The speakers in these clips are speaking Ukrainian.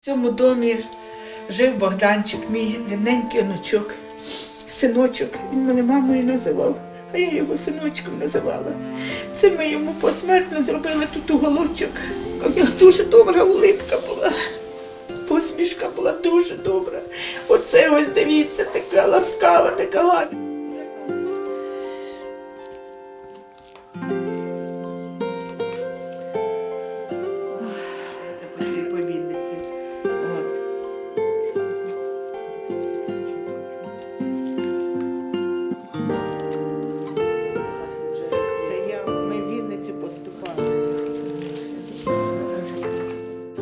В цьому домі жив Богданчик, мій рідненький онучок, синочок. Він мене мамою називав, а я його синочком називала. Це ми йому посмертно зробили тут уголочок. У нього дуже добра улипка була. Посмішка була дуже добра. Оце ось дивіться, така ласкава, така гарна.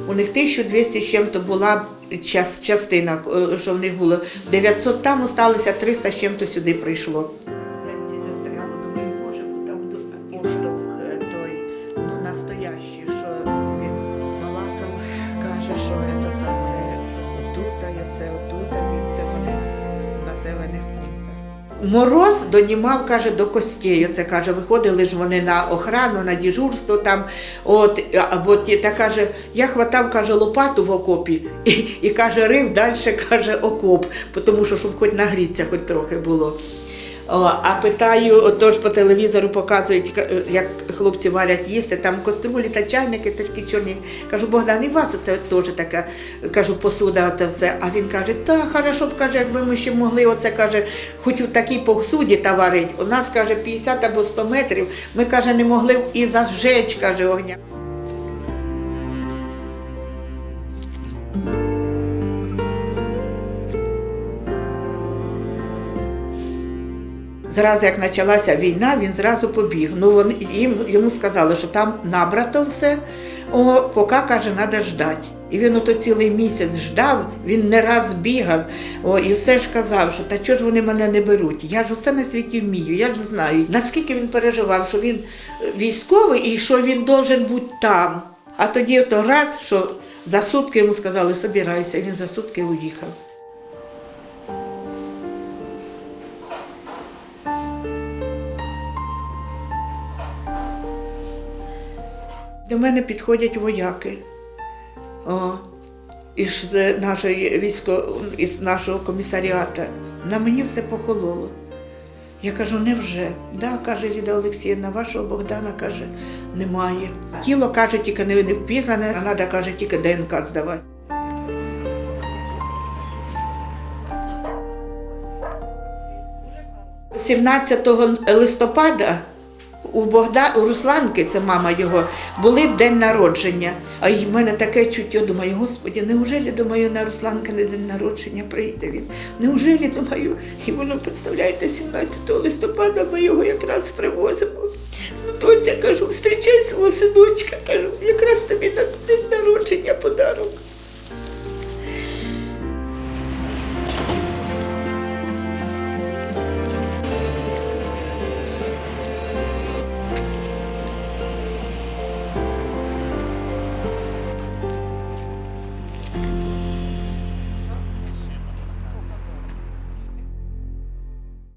У них 1200 з чим-то була час, частина, е, що в них було 900 там осталося, 300 з чим-то сюди прийшло. В серці застряло, думаю, може, там поштовх е, той, ну, настоящий, що він балакав, каже, що це сам це отут, а це отут, а це вони в населених пунктах. Мороз донімав, каже, до костей. Оце каже, виходили ж вони на охрану, на дежурство там. От, або ті, та каже, я хватав, каже, лопату в окопі і, і каже, рив далі, каже, окоп, тому що щоб хоч нагріться, хоч трохи було. А питаю, отож по телевізору показують, ка- як хлопці варять їсти, там каструлі та чайники такі чорні. Кажу, Богдан, і вас це теж така, кажу, посуда, те все. А він каже, та хорошо б каже, якби ми ще могли оце каже, хоч у такій посуді та варить. У нас каже 50 або 100 метрів. Ми каже, не могли б і зажечь, каже, огня. Зразу як почалася війна, він зразу побіг. Ну вони їм йому сказали, що там набрато все. О, поки каже, треба ждати. І він ото цілий місяць ждав, він не раз бігав о, і все ж казав, що та чого ж вони мене не беруть? Я ж усе на світі вмію, я ж знаю. Наскільки він переживав, що він е, військовий і що він должен бути там. А тоді ото раз, що за сутки йому сказали, собирайся, він за сутки уїхав. До мене підходять вояки. О, із нашої військо, із нашого комісаріата. На мені все похололо. Я кажу, невже? Да, каже Ліда Олексіївна, вашого Богдана каже, немає. Тіло каже, тільки не не впізнане, а треба, каже, тільки ДНК здавати. – 17 листопада у Богда, у Русланки, це мама його, були б день народження. А в мене таке чуття, думаю, господі, неужелі, думаю, на Русланки не день народження прийде він? Неужелі, думаю, і воно, представляєте, 17 листопада ми його якраз привозимо. Ну, доця, кажу, зустрічай свого синочка, кажу, якраз тобі на день народження подарок.